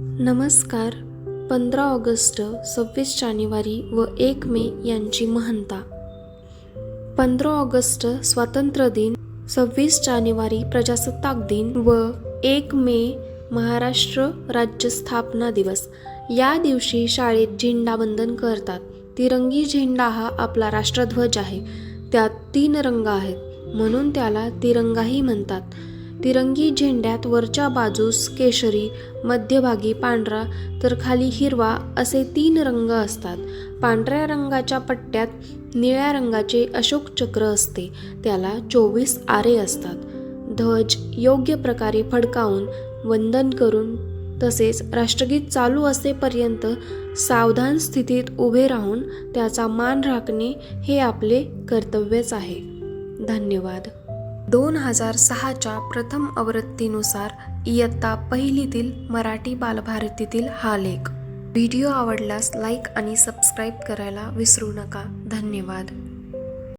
नमस्कार. पंधरा ऑगस्ट सव्वीस जानेवारी व एक मे यांची महंता. पंधरा ऑगस्ट स्वातंत्र्य दिन सव्वीस जानेवारी प्रजासत्ताक दिन व एक मे महाराष्ट्र राज्य स्थापना दिवस. या दिवशी शाळेत झेंडावंदन करतात. तिरंगी झेंडा हा आपला राष्ट्रध्वज आहे. त्यात तीन रंग आहेत. म्हणून त्याला तिरंगाही म्हणतात. तिरंगी झेंड्यात वरच्या बाजूस केशरी मध्यभागी पांढरा तर खाली हिरवा असे तीन रंग असतात. पांढऱ्या रंगाच्या पट्ट्यात निळ्या रंगाचे अशोक चक्र असते. त्याला चोवीस आरे असतात. ध्वज योग्य प्रकारे फडकावून वंदन करून तसेच राष्ट्रगीत चालू असेपर्यंत सावधान स्थितीत उभे राहून त्याचा मान राखणे हे आपले कर्तव्यच आहे. धन्यवाद. दोन हजार सहाच्या प्रथम आवृत्तीनुसार इयत्ता पहिलीतील मराठी बालभारतीतील हा लेख. व्हिडिओ आवडल्यास लाईक आणि सबस्क्राईब करायला विसरू नका. धन्यवाद.